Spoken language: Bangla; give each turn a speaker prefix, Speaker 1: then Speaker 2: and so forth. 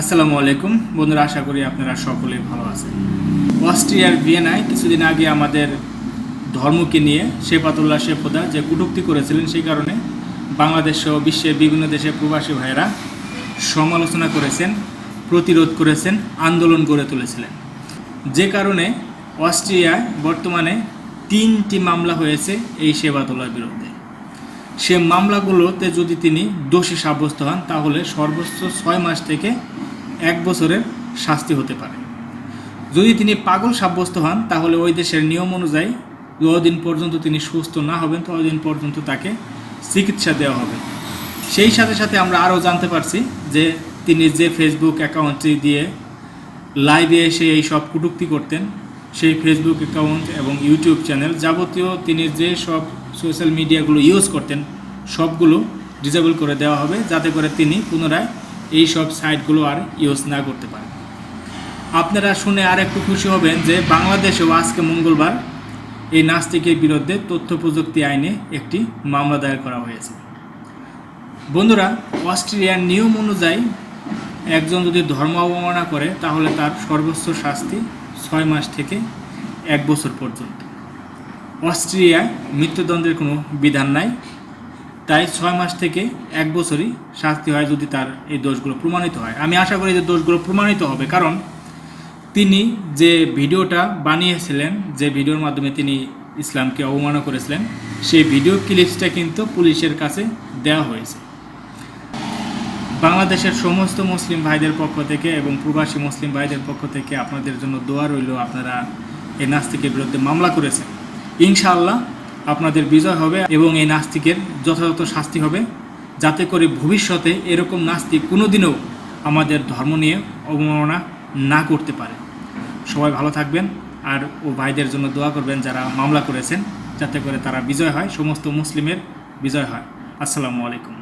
Speaker 1: আসসালামু আলাইকুম। বন্ধুরা, আশা করি আপনারা সকলেই ভালো আছেন। অস্ট্রিয়ার ভিয়েনায় কিছুদিন আগে আমাদের ধর্মকে নিয়ে শেফাতুল্লাহ শেফোদা যে কুটুক্তি করেছিলেন সেই কারণে বাংলাদেশ সহ বিশ্বের বিভিন্ন দেশের প্রবাসী ভাইয়েরা সমালোচনা করেছেন, প্রতিরোধ করেছেন, আন্দোলন গড়ে তুলেছিলেন। যে কারণে অস্ট্রিয়ায় বর্তমানে তিনটি মামলা হয়েছে এই শেবাতুল্লার বিরুদ্ধে। সে মামলাগুলোতে যদি তিনি দোষী সাব্যস্ত হন, তাহলে সর্বোচ্চ ছয় মাস থেকে এক বছরের শাস্তি হতে পারে। যদি তিনি পাগল সাব্যস্ত হন, তাহলে ওই দেশের নিয়ম অনুযায়ী যতদিন পর্যন্ত তিনি সুস্থ না হবেন, ততদিন পর্যন্ত তাকে চিকিৎসা দেওয়া হবে। সেই সাথে সাথে আমরা আরও জানতে পারছি যে তিনি যে ফেসবুক অ্যাকাউন্টটি দিয়ে লাইভে এসে এই সব কটূক্তি করতেন, সেই ফেসবুক অ্যাকাউন্ট এবং ইউটিউব চ্যানেল যাবতীয় তিনি যে সব সোশ্যাল মিডিয়াগুলো ইউজ করতেন, সবগুলো ডিজেবল করে দেওয়া হবে, যাতে করে তিনি পুনরায় এই সব সাইটগুলো আর ইউজ না করতে পারেন। আপনারা শুনে আর একটু খুশি হবেন যে বাংলাদেশেও আজকে মঙ্গলবার এই নাস্তিকের বিরুদ্ধে তথ্য প্রযুক্তি আইনে একটি মামলা দায়ের করা হয়েছে। বন্ধুরা, অস্ট্রেলিয়ার নিয়ম অনুযায়ী একজন যদি ধর্ম অবমাননা করে, তাহলে তার সর্বোচ্চ শাস্তি ছয় মাস থেকে এক বছর পর্যন্ত। অস্ট্রেলিয়ায় মৃত্যুদণ্ডের কোনো বিধান নাই। তাই ছয় মাস থেকে এক বছরই শাস্তি হয় যদি তার এই দোষগুলো প্রমাণিত হয়। আমি আশা করি যে দোষগুলো প্রমাণিত হবে, কারণ তিনি যে ভিডিওটা বানিয়েছিলেন, যে ভিডিওর মাধ্যমে তিনি ইসলামকে অবমাননা করেছিলেন, সেই ভিডিও ক্লিপসটা কিন্তু পুলিশের কাছে দেওয়া হয়েছে। বাংলাদেশের সমস্ত মুসলিম ভাইদের পক্ষ থেকে এবং প্রবাসী মুসলিম ভাইদের পক্ষ থেকে আপনাদের জন্য দোয়া রইল, আপনারা এই নাস্তিকের বিরুদ্ধে মামলা করেছেন। ইনশাআল্লাহ আপনাদের বিজয় হবে এবং এই নাস্তিকের যথাযথ শাস্তি হবে। যাতে করে ভবিষ্যতে এরকম নাস্তিক কোনোদিনও আমাদের ধর্ম নিয়ে অবমাননা না করতে পারে। সবাই ভালো থাকবেন আর ও ভাইদের জন্য দোয়া করবেন যারা মামলা করেছেন, যাতে করে তারা বিজয় হয়, সমস্ত মুসলিমের বিজয় হয়। আসসালামু আলাইকুম।